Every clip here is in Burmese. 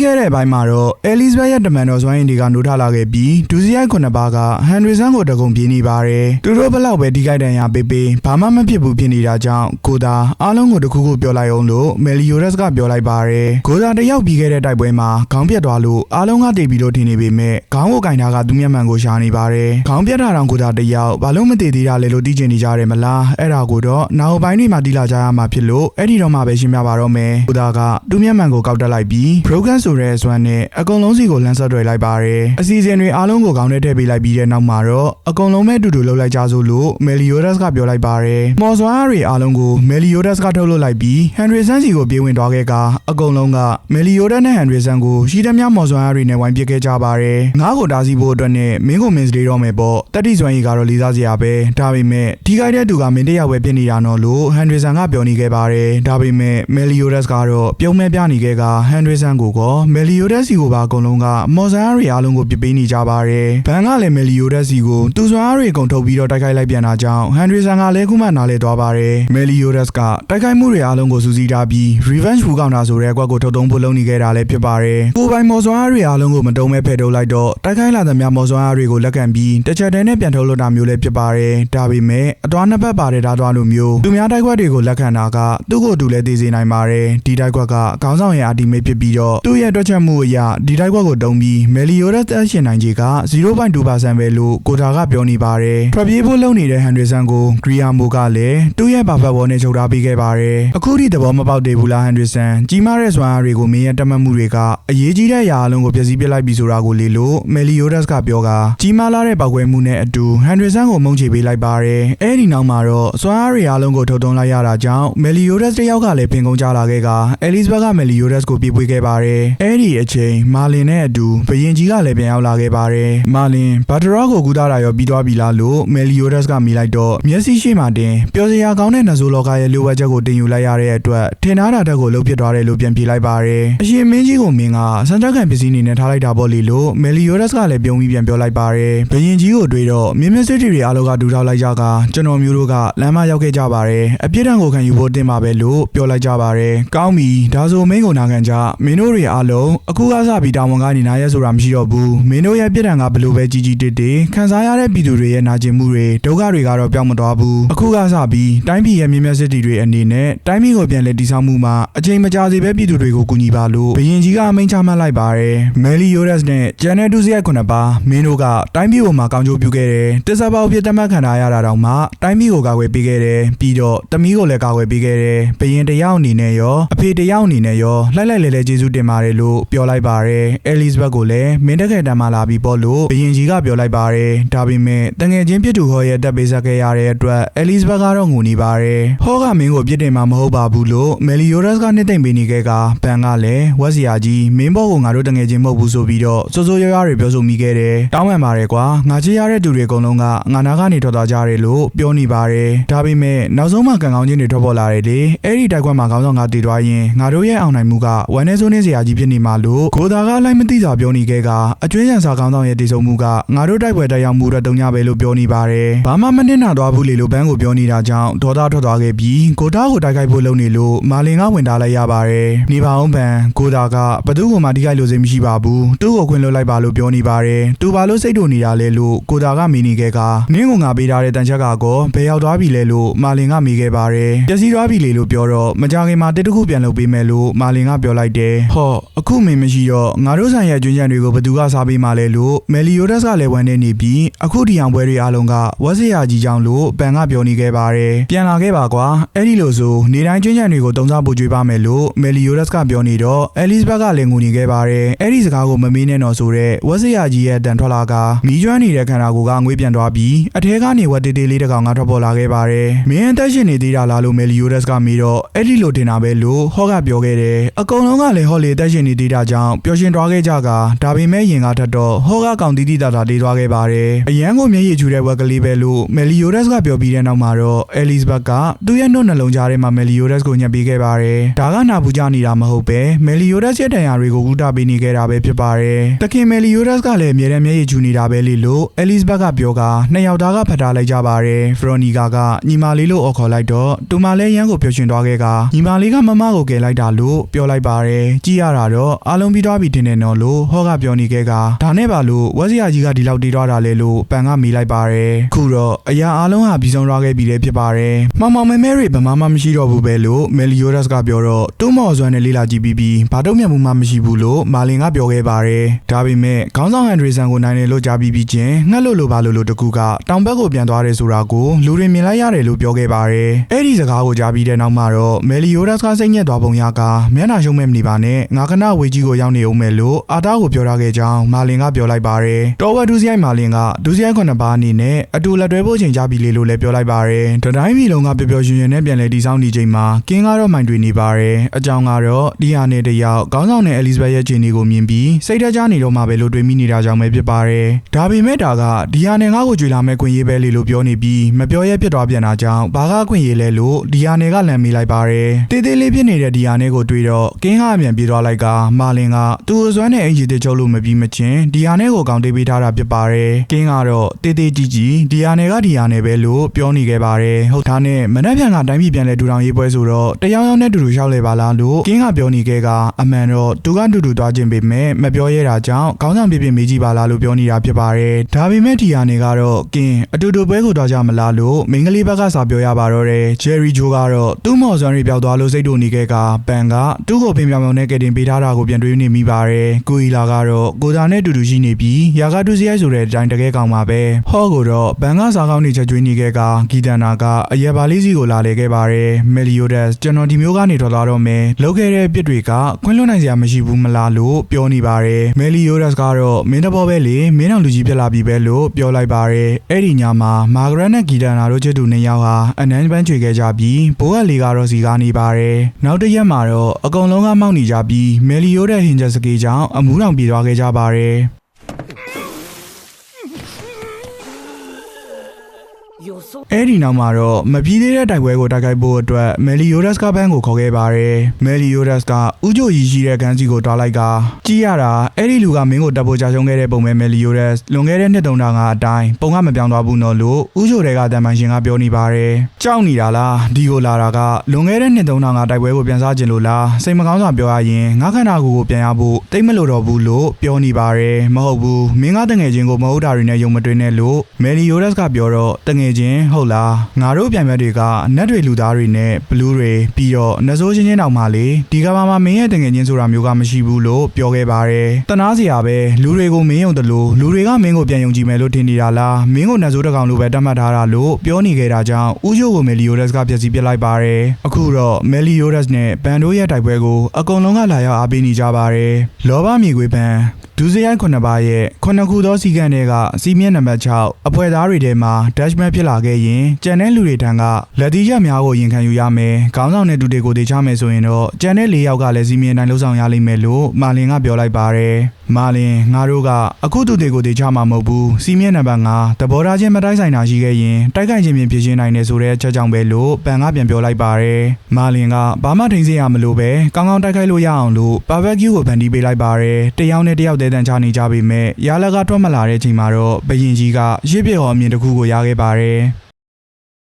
ပြီးခဲ့တဲ့ဘိုင်းမှာတော့ Elizabeth ရဲ့တမန်တော်စွမ်းရည်တွေကနိုးထလာခဲ့ပြီးဒူစီရိုက်ခုနှစ်ပါးကဟန်ရီဆန်ကိုတကုံပြေးနေပါတယ်သူတို့ဘက်လောက်ပဲဒီကြိုက်တန်ရပေးပေးဘာမှမဖြစ်ဘူးဖြစ်နေတာကြောင့်ကိုသာအားလုံးကိုတစ်ခုခုပြောလိုက်အောင်လို့မယ်လီယိုရက်စ်ကပြောလိုက်ပါတယ်ကိုသာတယောက်ပြီးခဲ့တဲ့တိုက်ပွဲမှာခေါင်းပြတ်သွားလို့အားလုံးကတိတ်ပြီးလို့ထင်နေပေမဲ့ခေါင်းကိုကင်ထားကသူမျက်မှန်ကိုရှာနေပါတယ်ခေါင်းပြတ်တာတောင်ကိုသာတယောက်ဘာလို့မတည်သေးတာလဲလို့သိချင်နေကြတယ်မလားအဲ့ဒါကိုတော့နောက်ပိုင်းတွေမှာတီးလာကြရမှာဖြစ်လို့အဲ့ဒီတော့မှပဲရှင်းပြပါတော့မယ်ကိုသာကသူမျက်မှန်ကိုကောက်တက်လိုက်ပြီး broken ဆိုတဲ့စွမ်းနဲ့အကုန်လုံးစီကိုလမ်းဆက်တွေ့လိုက်ပါတယ်အစီအစဉ်တွေအားလုံးကိုခေါင်းထဲထည့်ပေးလိုက်ပြီးတဲ့နောက်မှာတော့အကုန်လုံးပဲအတူတူလှုပ်လိုက်ကြစို့လို့ Meliodas ကပြောလိုက်ပါတယ်မော်စွမ်းအားတွေအားလုံးကို Meliodas ကထုတ်လုပ်လိုက်ပြီး Henderson စီကိုပြေးဝင်သွားခဲ့ကအကုန်လုံးက Meliodas နဲ့ Henderson ကိုရှိသမျှမော်စွမ်းအားတွေနဲ့ဝိုင်းပစ်ခဲ့ကြပါတယ်ငါးကိုတားဆီးဖို့အတွက်နဲ့မင်းကိုမင်းစလေးတော့မယ်ပေါ့တတိစွမ်းကြီးကတော့လေးစားစရာပဲဒါပေမဲ့ဒီခိုက်တဲ့သူကမင်းတယောက်ပဲဖြစ်နေတာနော်လို့ Henderson ကပြောနေခဲ့ပါတယ်ဒါပေမဲ့ Meliodas ကတော့ပြုံးမဲ့ပြနေခဲ့က Henderson ကိုကော Meliodas စီကိုပါအကုန်လုံးကမော်စွမ်းအားတွေအားလုံးကိုပြစ်ပေးနေကြပါတယ်ဘန်ကလည်း Meliodas စီကိုသူစွမ်းအားတွေအကုန်ထုတ်ပြီးတော့တိုက်ခိုက်လိုက်ပြန်တာကြောင့် Henderson ကလည်းခုမှနားလဲသွားပါတယ် Meliodas ကတိုက်ခိုက်မှုတွေအားလုံးကိုစူးစီးထားပြီး Revenge ဖူကောင်တာဆိုတဲ့အကွက်ကိုထုတ်သုံးဖို့လုပ်နေခဲ့တာလည်းဖြစ်ပါတယ်ကိုယ်ပိုင်မော်စွမ်းအားတွေအားလုံးကိုမတုံးမဲ့ဖယ်ထုတ်လိုက်တော့တိုက်ခိုက်လာသမျှမော်စွမ်းအားတွေကိုလက်ခံပြီးတစ်ချက်တည်းနဲ့ပြန်ထုတ်လို့တာမျိုးလည်းဖြစ်ပါတယ်ဒါပေမဲ့အတော်နှစ်ပတ်ပါတယ်ဒါတော့လိုမျိုးသူများတိုက်ခွက်တွေကိုလက်ခံတာကသူ့ကိုယ်တူလည်းသိစေနိုင်ပါတယ်ဒီတိုက်ခွက်ကခေါင်းဆောင်ရဲ့အာတီမေဖြစ်ပြီးတော့သူ့ရဲ့တွက်ချက်မှုအရဒီတိုက်ခွက်ကိုတုံးပြီး Meliodas အရှင်နိုင်ကြီးက0.2%ပဲလို့ကိုတာကပြောနေပါတယ်ထွက်ပြေးဖို့လုပ်နေတဲ့ Henderson ကို Griamo ကလည်းသူ့ရဲ့ဘာဖတ်ဘောနဲ့ချုပ်ထားပေးခဲ့ပါတယ်အခုထိသဘောမပေါက်သေးဘူးလား Henderson ကြီးမားတဲ့စွမ်းအားတွေကိုမင်းရဲ့တတ်မှတ်မှုတွေကအရေးကြီးတဲ့အရာအလုံးကိုဖျက်ဆီးပစ်လိုက်ပြီဆိုတာကိုလေလို့ Meliodas ကပြောကကြီးမားလာတဲ့ပောက်ကွဲမှုနဲ့အတူ Henderson ကိုမုန်းချေပေးလိုက်ပါတယ်အဲ့ဒီနောက်မှာတော့စွမ်းအားတွေအားလုံးကိုထုတ်သွင်းလိုက်ရတာကြောင့် Meliodas တယောက်ကလည်းဖင်ကုန်းကြလာခဲ့က Elizabeth က Meliodas ကိုပြေးပွေးခဲ့ပါတယ်အဲ့ဒီအချိန်မာလင်နဲ့အတူဘယင်ကြီးကလည်းပြန်ရောက်လာခဲ့ပါတယ်မာလင်ဘာဒရာကိုကူတာတာရောပြီးသွားပြီလားလို့ Meliodas ကမိလိုက်တော့မျက်စိရှိမှတင်ပျော်စရာကောင်းတဲ့နဇိုလောကရဲ့လိုဝက်ချက်ကိုတင်ယူလိုက်ရတဲ့အတွက်ထင်ထားတာတက်ကိုလှုပ်ပြစ်သွားတယ်လို့ပြန်ပြေးလိုက်ပါတယ်အရှင်မင်းကြီးကိုမင်းကစံတက်ခံပစ္စည်းအနေနဲ့ထားလိုက်တာပေါ့လေလို့ Meliodas ကလည်းပြုံးပြီးပြန်ပြောလိုက်ပါတယ်ဘယင်ကြီးကိုတွေ့တော့မြင်းမြစစ်တီတွေအားလုံးကဒူထောက်လိုက်ကြကကျွန်တော်မျိုးတို့ကလမ်းမရောက်ခဲ့ကြပါတယ်အပြစ်ဒဏ်ကိုခံယူဖို့တင်ပါပဲလို့ပြောလိုက်ကြပါတယ်ကောင်းပြီဒါဆိုမင်းကိုနာခံကြမင်းတို့တွေအားလုံးအခုကစပြီးတာဝန်ကနေနားရဲဆိုတာမရှိတော့ဘူးမင်းတို့ရဲ့ပြစ်ဒဏ်ကဘလို့ပဲကြီးကြီးတေးတေးခံစားရတဲ့ပြည်သူတွေရဲ့နာကျင်မှုတွေဒုက္ခတွေကတော့ပြောင်းမသွားဘူးအခုကစပြီးတိုင်းပြည်ရဲ့မြင်းမြစစ်တီတွေအနေနဲ့တိုင်းပြည်ကိုပြန်လဲတည်ဆောက်မှုမှာအချိန်မကြာစေပဲပြည်သူတွေကိုကူညီပါလို့ဘယင်ကြီးကအမိန့်ချမှတ်လိုက်ပါတယ်မယ်လီယိုရက်စ်နဲ့ဂျန်နယ်ဒူစီရဲ့ခုနှစ်ပါးမင်းတို့ကတိုင်းပြည်ကိုမှကောင်းကျိုးပြုခဲ့တယ်တစ္ဆပေါအဖြစ်တတ်မှတ်ခံထားရတာတောင်မှတိုင်းပြည်ကိုကာကွယ်ပေးခဲ့တယ်ပြီးတော့တမီးကိုလည်းကာကွယ်ပေးခဲ့တယ်ဘယင်တယောက်အနေနဲ့ရောအဖေတယောက်အနေနဲ့ရောလှိုက်လိုက်လဲလဲကျေးဇူးတင်ပါတယ်လို့ပြောလိုက်ပါတယ်အဲလီဇဘက်ကိုလည်းမင်းတက်ခဲ့တမ်းမှလာပြီးပေါ့လို့ဘယင်ကြီးကပြောလိုက်ပါတယ်ဒါပေမဲ့တငယ်ချင်းပြစ်သူဟောရဲ့တက်ပေးဆက်ခဲ့ရတဲ့အတွက်အဲလီဇဘက်ကတော့ငိုနေပါတယ်ဟောကမင်းကိုပြစ်တင်မှာမဟုတ်ပါဘူးလို့မယ်လီယိုရက်စ်ကနှစ်သိမ့်ပေးနေခဲ့ကဘန်ကလည်းဝက်စီယာကြီးမင်းဘောကိုငါတို့တငယ်ချင်းမဟုတ်ဘူးဆိုပြီးတော့စိုးစိုးရွားရွားတွေပြောဆိုမိခဲ့တယ်တောင်းပန်ပါတယ်ကွာငါချစ်ရတဲ့သူတွေအကုန်လုံးကငါနာကနေထွက်သွားကြတယ်လို့ပြောနေပါတယ်ဒါပေမဲ့နောက်ဆုံးမှကံကောင်းခြင်းတွေထွက်ပေါ်လာတယ်လေအဲ့ဒီတိုက်ကွက်မှာခေါင်းဆောင်ကတည်သွားရင်ငါတို့ရဲ့အောင်နိုင်မှုကဝမ်းနေစိုးနေစရာကြီးဖြစ်နေမှာလို့ကိုသာကလိုက်မသိစွာပြောနေခဲ့ကအကျွေးရန်စာခေါင်းဆောင်ရဲ့တည်ဆုံမှုကငါတို့တိုက်ပွဲတက်ရောက်မှုတော့တုံညပဲလို့ပြောနေပါတယ်ဘာမှမနှင်နာသွားဘူးလေလို့ဘန်းကိုပြောနေတာကြောင့်ဒေါသထွက်သွားခဲ့ပြီးကိုတာကိုတိုက်ခိုက်ဖို့လုပ်နေလို့မာလင်ကဝင်တာလိုက်ရပါတယ်နေပါအောင်ဘန်ကိုတာကဘသူ့ကိုမှတိခိုက်လို့စိတ်မရှိပါဘူးသူ့ကိုခွင့်လွှတ်လိုက်ပါလို့ပြောနေပါတယ်သူဘာလို့စိတ်တူနေတာလဲလို့ကိုတာကမိနေခဲ့ကနင်းကငါပေးထားတဲ့တန်ချက်ကကောဘယ်ရောက်သွားပြီလဲလို့မာလင်ကမိခဲ့ပါတယ်ပျက်စီးသွားပြီလေလို့ပြောတော့မကြခင်မှာတစ်တခုပြန်လုပ်ပေးမယ်လို့မာလင်ကပြောလိုက်တယ်ဟောအခုမင်းမရှိတော့ငါတို့ဆိုင်ရဲ့ကျွင်းချန်တွေကိုဘသူကစားပေးမှလဲလို့မယ်လီယိုဒက်စ်ကလည်းဝန်နေနေပြီးအခုဒီအောင်ပွဲတွေအားလုံးကဝက်စရာကြီးကြောင်းလို့ပန်ကပြောနေခဲ့ပါတယ်ပြန်လာခဲ့ပါကွာအဲ့ဒီလိုဆိုနေတိုင်းကျွင်းချန်တွေကိုတုံးစားပို့ကြွေးပါမယ်လို့မယ်လီယိုဒက်စ်ကပြောနေတော့အဲလစ်ဘက်ကလည်းငူနေခဲ့ပါတယ်အဲ့ဒီစကားကိုမမေးနဲ့တော့ဆိုတော့ဝက်စရာကြီးရဲ့တန်ထွက်လာကမီးကျွမ်းနေတဲ့ခန္ဓာကိုယ်ကငွေပြန်သွားပြီးအထဲကနေဝက်တေးတေးလေးတစ်ကောင်ကထွက်ပေါ်လာခဲ့ပါတယ်မင်းအသက်ရှင်နေသေးတာလားလို့မယ်လီယိုဒက်စ်ကမေးတော့အဲ့ဒီလိုတင်တာပဲလို့ဟော့ကပြောခဲ့တယ်အကုန်လုံးကလည်းဟော့လေအသက်ရှင်နေသေးတာကြောင့်ပျော်ရွှင်သွားခဲ့ကြကဒါပေမဲ့ရင်ကထက်တော့ဟော့ကကောင်တီးတီးတာတာတေးသွားခဲ့ပါတယ်အရန်ကိုမျက်ရည်ချူတဲ့ဝက်ကလေးပဲလို့မယ်လီယိုဒက်စ်ကပြောပြီးတဲ့နောက်မှာတော့အဲလစ်ဘက်ကသူ့ရဲ့နှုတ်နှလုံးကြားထဲမှာမယ်လီယိုဒက်စ်ကိုညှက်ပေးခဲ့ပါတယ်ဒါကနာပူကြနေတာမဟုတ်ပဲမယ်လီယိုဒက်စ်ရဲ့တန်ရာတွေကိုကူတာပေးနေခဲ့တာပဲဖြစ်ပါတယ်တခင်မယ်လီယိုဒက်စ်ကလည်းအမြဲတမ်းမျက်ရည်ချူနေတာပဲလေလို့အဲလစ်ဘက်ကပြောကနှစ်ယောက်သားကဖတ်ထားလိုက်ကြပါတယ်ဖရိုနီကာကညီမလေးလို့အော်ခေါ်လိုက်တော့တူမလည်းရန်ကိုပြောရှင်သွားခဲ့ကညီမလေးကမမကိုကယ်လိုက်တာလို့ပြောလိုက်ပါတယ်ကြည်ရတာတော့အားလုံးပြီးသွားပြီတင်တယ်နော်လို့ဟောကပြောနေခဲ့ကဒါနဲ့ပါလို့ဝက်စရာကြီးကဒီလောက်တေးသွားတာလဲလို့ပန်ကမေးလိုက်ပါတယ်ခုတော့အရာအားလုံးဟာပြီးဆုံးသွားခဲ့ပြီလေဖြစ်ပါတယ်မောင်မောင်မဲမဲတွေဗမာမှမရှိတော့ဘူးပဲလို့မယ်လီယိုဒတ်ကပြောတော့တူးမော်စွမ်းနဲ့လေးလာကြည့်ပြီးပြီးဘာတော့မြတ်မှုမှမရှိဘူးလို့မာလင်ကပြောခဲ့ပါတယ်ဒါပေမဲ့ခေါင်းဆောင်ဟန်ဒရီဆန်ကိုနိုင်တယ်လို့ကြားပြီးပြီးချင်းငှက်လို့လို့ဘာလို့လို့တကူကတောင်ဘက်ကိုပြန်သွားတယ်ဆိုတာကိုလူတွေမြင်လိုက်ရတယ်လို့ပြောခဲ့ပါတယ်အဲ့ဒီစကားကိုကြားပြီးတဲ့နောက်မှာတော့မယ်လီယိုဒတ်ကစိတ်ညစ်သွားပုံရကမျက်နှာရှုံးမဲ့မနေပါနဲ့ငါကနဝေကြီးကိုရောက်နေအောင်မယ်လို့အာတာကိုပြောထားခဲ့ကြောင်းမာလင်ကပြောလိုက်ပါတယ်တော်ဝက်ဒူးစရိုက်မာလင်ကဒူးစရိုက်ခုနှစ်ပါးအနေနဲ့အတူလက်တွဲဖို့ချိန်ကြပြီလေလို့လည်းပြောလိုက်ပါတယ်တတိုင်းပြည်လုံးကပျော်ပျော်ရွှင်ရွှင်နဲ့ပြန်လည်တည်ဆောက်နေချိန်မှာကင်းကတော့မှန်တွေနေပါတယ်အကြောင်းကတော့ဒီဟာနဲ့တယောက်ခေါင်းဆောင်တဲ့အဲလီဇဘက်ရဲ့ခြေနေကိုမြင်ပြီးစိတ်တကြနေတော့မှပဲလို့တွေးမိနေတာကြောင့်ပဲဖြစ်ပါတယ်ဒါပေမဲ့ဒါကဒီဟာနဲ့ငါ့ကိုကြွေလာမဲ့ခွင့်ရေးပဲလေလို့ပြောနေပြီးမပြောရဲဖြစ်သွားပြန်တာကြောင့်ဘာကခွင့်ရေးလဲလို့ဒီဟာနဲ့ကလမ်းမိလိုက်ပါတယ်တေးသေးလေးဖြစ်နေတဲ့ဒီဟာနဲ့ကိုတွေးတော့ကင်းဟာအမြန်ပြေးသွားလိုက်ကမာလင်ကသူ့အစွမ်းနဲ့အင်ဂျီတစ်ချုပ်လို့မပြီးမချင်းဒီဟာနဲ့ကိုကောင်းတေးပေးထားတာဖြစ်ပါတယ်ကင်းကတော့တေးသေးကြီးကြီးဒီဟာနဲ့ကဒီဟာနဲ့ပဲလို့ပြောနေခဲ့ပါတယ်ဟုတ်သားနဲ့မနှက်ဖြန်ကတိုင်းပြည်ပြန်လဲထူထောင်ရေးပွဲဆိုတော့တယောက်ယောက်နဲ့တူတူရှောက်လဲပါလားလို့ကင်းကပြောနေခဲ့ကအမှန်တော့သူကတူတူသွားခြင်းပေမဲ့မပြောရဲတာကြောင့်ခေါင်းဆောင်ပြပြမေးကြည့်ပါလားလို့ပြောနေတာဖြစ်ပါတယ်ဒါပေမဲ့ဒီဟာနဲ့ကတော့ကင်းအတူတူပွဲကိုတော့ကြမလားလို့မိန်းကလေးဘက်ကစာပြောရပါတော့တယ်ဂျယ်ရီဂျိုကတော့သူ့မော်စွမ်းရီပြောက်သွားလို့စိတ်တူနေခဲ့ကပန်ကသူ့ကိုပင်ပြောင်ပြောင်နဲ့ကတင်ပေးထားတာကိုပြန်တွေးနေမိပါတယ်ကိုအီလာကတော့ကိုသားနဲ့တူတူရှိနေပြီးရာဂတူစီရိုက်ဆိုတဲ့အတိုင်းတကယ်ကောင်းပါပဲဟော့ကိုတော့ဘန်ကစားကောင်းနေချက်ကျွေးနေခဲ့ကဂီတန်နာကအရက်ပါလေးစီကိုလာလေခဲ့ပါတယ်မယ်လီယိုဒက်ကျွန်တော်ဒီမျိုးကနေထွက်သွားတော့မယ်လောက်ခဲ့တဲ့ပြစ်တွေကခွင့်လွှတ်နိုင်စရာမရှိဘူးမလားလို့ပြောနေပါတယ်မယ်လီယိုဒက်ကတော့မင်းတဘောပဲလေမင်းအောင်လူကြီးဖြစ်လာပြီပဲလို့ပြောလိုက်ပါတယ်အဲ့ဒီညမှာမာဂရက်နဲ့ဂီတန်နာတို့ချစ်သူနှစ်ယောက်ဟာအနန်းပန်းချွေခဲ့ကြပြီးဘိုးကလေးကတော့စီကားနေပါတယ်နောက်တစ်ရက်မှာတော့အကုန်လုံးကမောက်နေကြပြီးမယ်လီယိုဒက်ဟင်ဂျက်စကေးကြောင့်အမှုတော်ပြေသွားခဲ့ကြပါတယ် အဲ့ဒီနောက်မှာတော့မပြီးသေးတဲ့တိုက်ပွဲကိုတိုက်ခိုက်ဖို့အတွက်မယ်လီယိုဒတ်ကဘန်းကိုခေါ်ခဲ့ပါတယ်မယ်လီယိုဒတ်ကဥကြိုကြီးရှိတဲ့ခန်းစီကိုတွားလိုက်ကကြည့်ရတာအဲ့ဒီလူကမင်းကိုတပ်ဖို့ကြာရှုံးခဲ့တဲ့ပုံပဲမယ်လီယိုဒတ်လွန်ခဲ့တဲ့နှစ်တုန်းကအတိုင်းပုံကမပြောင်းသွားဘူးနော်လို့ဥကြိုတွေကတန်ပန်ရှင်ကပြောနေပါတယ်ကြောက်နေတာလားဒီကိုလာတာကလွန်ခဲ့တဲ့နှစ်တုန်းကတိုက်ပွဲကိုပြန်စားခြင်းလို့လားစိတ်မကောင်းစွာပြောရရင်ငါခန္ဓာကိုယ်ကိုပြန်ရဖို့တိတ်မလို့တော့ဘူးလို့ပြောနေပါတယ်မဟုတ်ဘူးမင်းကတငယ်ချင်းကိုမဟုတ်တာတွေနဲ့ယုံမတွင်နဲ့လို့မယ်လီယိုဒတ်ကပြောတော့တငယ်ချင်းဟုတ်လားငါတို့ပြန်မြတ်တွေကနတ်တွေလူသားတွေနဲ့ဘလူးတွေပြီးတော့နဆိုးချင်းချင်းတောင်မှလေဒီကဘာမှာမင်းရဲ့တငယ်ချင်းဆိုတာမျိုးကမရှိဘူးလို့ပြောခဲ့ပါတယ်တနာစရာပဲလူတွေကိုမင်းယုံတယ်လို့လူတွေကမင်းကိုပြန်ယုံကြည်မယ်လို့ထင်နေတာလားမင်းကိုနဆိုးတကောင်လို့ပဲတတ်မှတ်ထားတာလို့ပြောနေခဲ့တာကြောင့်ဥချိုကိုမယ်လီယိုဒတ်ကပြည့်စည်ပစ်လိုက်ပါတယ်အခုတော့မယ်လီယိုဒတ်နဲ့ဘန်တို့ရဲ့တိုက်ပွဲကိုအကုန်လုံးကလာရောက်အားပေးနေကြပါတယ်လောဘမြေခွေးပန်ဒူးစရိုက်ခုနှစ်ပါးရဲ့ခုနှစ်ခုသောစီကံတွေကစီမင်းနံပါတ်6အဖွဲသားတွေထဲမှာ dash match ဖြစ်လာခဲ့ရင်ကြံတဲ့လူတွေထံကလက်သီးချက်များကိုရင်ခံယူရမယ်။ခေါင်းဆောင်တဲ့ဒူတွေကိုတေချမယ်ဆိုရင်တော့ကြံတဲ့၄ယောက်ကလည်းစီမင်းတိုင်းလှုပ်ဆောင်ရလိမ့်မယ်လို့မာလင်ကပြောလိုက်ပါတယ်။ မာလင်ငါတို့ကအခုဒူတွေကိုတေချမှာမဟုတ်ဘူး။စီမင်းနံပါတ်5တဘောထားချင်းမတိုက်ဆိုင်တာရှိခဲ့ရင်တိုက်ခိုက်ခြင်းဖြင့်ဖြစ်ရှင်းနိုင်တယ်ဆိုတဲ့အချက်ကြောင့်ပဲလို့ပန်ကပြန်ပြောလိုက်ပါတယ်။မာလင်ကဘာမှထိန်စေရမလို့ပဲကောင်းကောင်းတိုက်ခိုက်လို့ရအောင်လို့ဘာဘကျူကိုဖန်တီးပေးလိုက်ပါတယ်။တယောက်နဲ့တယောက်တဲတန်ချနေကြပေမဲ့ရလကထွက်မလာတဲ့အချိန်မှာတော့ဘရင်ကြီးကရစ်ပြဟော်အမြင်တစ်ခုကိုရခဲ့ပါတယ်။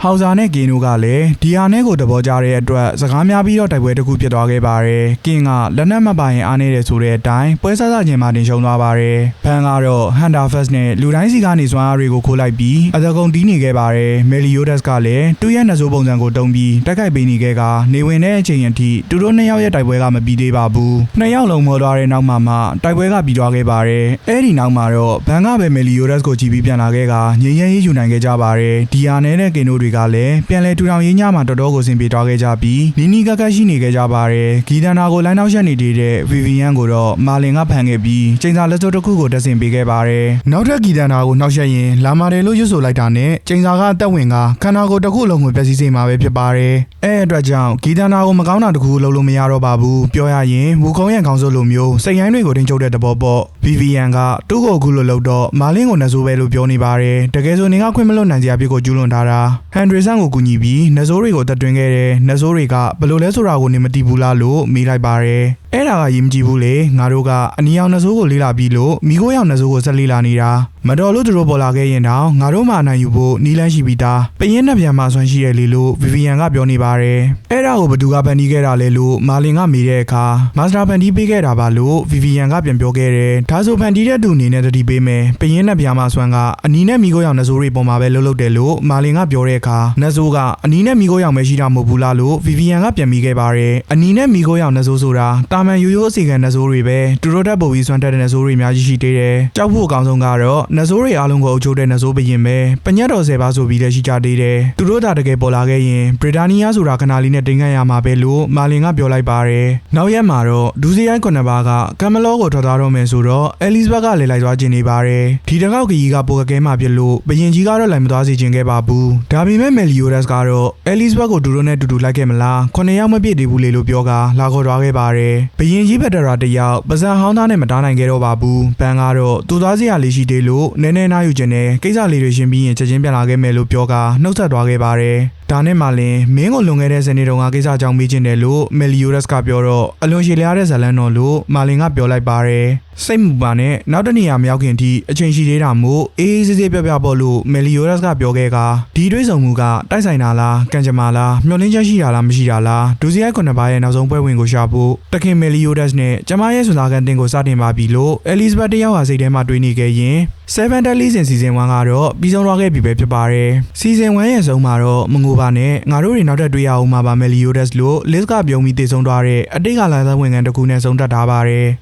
ဟောင်ဇာနဲ့ကင်းတို့ကလည်းဒီဟာနဲ့ကိုတဘောကြတဲ့အတွက်စကားများပြီးတော့တိုက်ပွဲတစ်ခုဖြစ်သွားခဲ့ပါတယ်။ကင်းကလက်နက်မပိုင်အားနေတယ်ဆိုတဲ့အတိုင်းပွဲဆဆချင်းမှတင်ရှုံသွားပါတယ်။ဘန်ကတော့ Hunter Fest နဲ့လူတိုင်းစီကနေစွမ်းအားတွေကိုခိုးလိုက်ပြီးအသကုံတီးနေခဲ့ပါတယ်။ Meliodas ကလည်းသူ့ရဲ့နှစိုးပုံစံကိုတုံးပြီးတိုက်ခိုက်ပေးနေခဲ့ကနေဝင်တဲ့အချိန်အထိသူတို့နှစ်ယောက်ရဲ့တိုက်ပွဲကမပြီးသေးပါဘူး။နှစ်ယောက်လုံးမောသွားတဲ့နောက်မှာမှတိုက်ပွဲကပြီးသွားခဲ့ပါတယ်။အဲ့ဒီနောက်မှာတော့ဘန်ကပဲ Meliodas ကိုကြည့်ပြီးပြန်လာခဲ့ကငြိမ်းချမ်းရေးယူနိုင်ခဲ့ကြပါတယ်။ဒီဟာနဲ့တဲ့ကင်းတို့တွေကလည်းပြန်လဲထူထောင်ရေးညမှာတော်တော်ကိုဆင်ပြေသွားခဲ့ကြပြီးနီနီကကရှိနေခဲ့ကြပါတယ်။ဂီတနာကိုလိုင်းနောက်ရက်နေတည်တဲ့ Vivian ကိုတော့မာလင်ကဖန်ခဲ့ပြီးချိန်စာလက်စွပ်တစ်ခုကိုတက်ဆင်ပေးခဲ့ပါတယ်။နောက်ထပ်ဂီတနာကိုနှောက်ရက်ရင်လာမာတယ်လို့ရွတ်ဆိုလိုက်တာနဲ့ချိန်စာကအသက်ဝင်ကခန္ဓာကိုယ်တစ်ခုလုံးကိုပျက်စီးစေမှာပဲဖြစ်ပါတယ်။အဲအတွက်ကြောင့်ဂီတနာကိုမကောင်းတာတစ်ခုလုံးလို့မရတော့ပါဘူး။ပြောရရင်ဝူကုန်းရဲ့ခေါင်းစုပ်လိုမျိုးစိတ်ရိုင်းတွေကိုထိန်းချုပ်တဲ့သဘောပေါ့။ Vivian ကသူ့ကိုအခုလိုလုပ်တော့မာလင်ကိုနှဆိုးပဲလို့ပြောနေပါတယ်။တကယ်ဆိုနေကခွင့်မလွတ်နိုင်စရာဖြစ်ကိုကျူးလွန်ထားတာ။ဟန်ဒရီဆန်ကိုကူညီပြီးနှဆိုးတွေကိုတက်တွင်ခဲ့တယ်။နှဆိုးတွေကဘယ်လိုလဲဆိုတာကိုနေမသိဘူးလားလို့မေးလိုက်ပါတယ်။အဲ့ဒါကရင်မကြည့်ဘူးလေငါတို့ကအနီရောင်နှဆိုးကိုလေးလာပြီးလို့မိခိုးရောင်နှဆိုးကိုဆက်လေးလာနေတာမတော်လို့သူတို့ပေါ်လာခဲ့ရင်တော့ငါတို့မှအနိုင်ယူဖို့နီးလန်းရှိပြီးသားပရင်နှစ်ပြန်မှဆွမ်းရှိရလေလို့ဗီဗီယန်ကပြောနေပါတယ်အဲ့ဒါကိုဘသူကဖန်တီးခဲ့တာလဲလို့မာလင်ကမေးတဲ့အခါမာစတာဖန်တီးပေးခဲ့တာပါလို့ဗီဗီယန်ကပြန်ပြောခဲ့တယ်ဒါဆိုဖန်တီးတဲ့သူအနေနဲ့တတိပေးမယ်ပရင်နှစ်ပြန်မှဆွမ်းကအနီးနဲ့မိခိုးရောင်နှစိုးတွေပေါ်မှာပဲလှုပ်လှုပ်တယ်လို့မာလင်ကပြောတဲ့အခါနှစိုးကအနီးနဲ့မိခိုးရောင်ပဲရှိတာမဟုတ်ဘူးလားလို့ဗီဗီယန်ကပြန်မိခဲ့ပါတယ်အနီးနဲ့မိခိုးရောင်နှစိုးဆိုတာတာမန်ရိုးရိုးအစီခံနှစိုးတွေပဲသူတို့တက်ပို့ပြီးဆွမ်းတက်တဲ့နှစိုးတွေအများကြီးရှိသေးတယ်ကြောက်ဖို့အကောင်းဆုံးကတော့နှစိုးတွေအားလုံးကိုအုပ်ချုပ်တဲ့နှစိုးဘရင်ပဲပညတ်တော်ဆယ်ပါးဆိုပြီးလည်းရှိကြသေးတယ်သူတို့သာတကယ်ပေါ်လာခဲ့ရင်ဘရီတာနီးယားဆိုတာခဏလေးနဲ့တင်ခံရမှာပဲလို့မာလင်ကပြောလိုက်ပါတယ်နောက်ရက်မှာတော့ဒူစီရိုင်းခုနှစ်ပါးကကမ်မလောကိုထွက်သွားတော့မယ်ဆိုတော့အဲလီဇဘတ်ကလည်းလိုက်သွားခြင်းနေပါတယ်ဒီတစ်ခေါက်ကကြီးကပိုကကဲမှာပြလို့ဘရင်ကြီးကတော့လိုက်မသွားစေခြင်းခဲ့ပါဘူးဒါပေမဲ့မယ်လီယိုဒက်စ်ကတော့အဲလီဇဘတ်ကိုဒူတို့နဲ့တူတူလိုက်ခဲ့မလားခုနှစ်ယောက်မပြည့်သေးဘူးလေလို့ပြောကလာခေါ်သွားခဲ့ပါတယ်ဘရင်ကြီးဘက်တရာတစ်ယောက်ပဇံဟောင်းသားနဲ့မတားနိုင်ခဲ့တော့ပါဘူးဘန်ကတော့သူသွားစရာလေးရှိသေးလို့နည်းနည်းနားယူခြင်းနဲ့ကိစ္စလေးတွေရှင်းပြီးရင်ချက်ချင်းပြန်လာခဲ့မယ်လို့ပြောကနှုတ်ဆက်သွားခဲ့ပါတယ်ဒါနဲ့မှလင်မင်းကိုလွန်ခဲ့တဲ့ဇနီးတော်ကကိစ္စကြောင့်မေးခြင်းတယ်လို့မယ်လီယိုဒက်စ်ကပြောတော့အလွန်ရှည်လျားတဲ့ဇာတ်လမ်းတော်လို့မာလင်ကပြောလိုက်ပါတယ်စိတ်မူပါနဲ့နောက်တစ်နေရာမရောက်ခင်ထိအချိန်ရှိသေးတာမို့အေးအေးဆေးဆေးပြောပြပေါ့လို့မယ်လီယိုဒက်စ်ကပြောခဲ့ကဒီတွေးဆောင်မှုကတိုက်ဆိုင်တာလားကံကြမ္မာလားမျောလင်းချက်ရှိတာလားမရှိတာလားဒူစီရိုက်ခုနှစ်ပါးရဲ့နောက်ဆုံးပွဲဝင်ကိုရှာဖို့တခင်မယ်လီယိုဒက်စ်နဲ့ကျမရဲ့စွန်သားကန်တင်ကိုစတင်ပါပြီလို့အဲလီဇဘတ်တယောက်ဟာစိတ်ထဲမှာတွေးနေခဲ့ရင်7 Deadly Sin Season 1ကတော့ပြီးဆုံးသွားခဲ့ပြီပဲဖြစ်ပါတယ်။ Season 1ရဲ့ဆုံးမှာတော့မငိုပါနဲ့ငါတို့တွေနောက်ထပ်တွေ့ရအောင်မှာပါမယ်လီယိုဒက်စ်လို့ Liz ကပြုံးပြီးတည်ဆုံးသွားတဲ့အတိတ်ကလာသဝင်ခံတစ်ခုနဲ့ဆုံးသက်ထားပါတယ်။